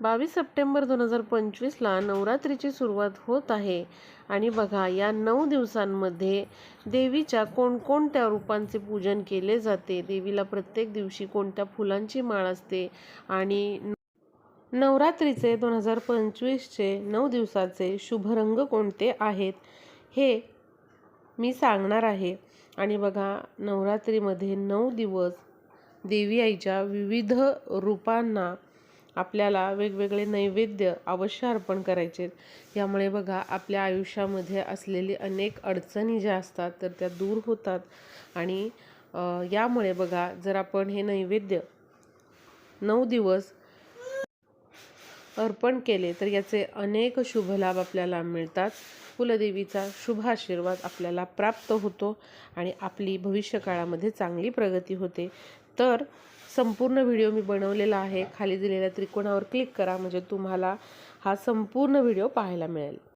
बावीस सप्टेंबर दोन हजार पंचवीसला नवरात्रीची सुरुवात होत आहे. आणि बघा या नऊ दिवसांमध्ये देवीच्या कोणकोणत्या रूपांचे पूजन केले जाते? देवीला प्रत्येक दिवशी कोणत्या फुलांची माळ असते? आणि नवरात्रीचे दोन हजार पंचवीसचे नऊ दिवसाचे शुभ रंग कोणते आहेत? हे मी सांगणार आहे. आणि बघा नवरात्रीमध्ये नऊ दिवस देवी आईच्या विविध रूपांना आपल्याला वेगवेगळे नैवेद्य अवश्य अर्पण करायचे यामुळे बघा आपल्या आयुष्यामध्ये असलेली अनेक अडचणी ज्या असतात तर त्या दूर होतात. आणि यामुळे बघा जर आपण हे नैवेद्य नऊ दिवस अर्पण केले तर याचे अनेक शुभ लाभ आपल्याला मिळतात. कुलदेवीचा शुभ आशीर्वाद आपल्याला प्राप्त होतो आणि आपली भविष्यकाळामध्ये चांगली प्रगती होते. तर संपूर्ण व्हिडिओ मी बनवलेला आहे. खाली दिलेल्या त्रिकोणावर क्लिक करा म्हणजे तुम्हाला हा संपूर्ण व्हिडिओ पाहायला मिळेल.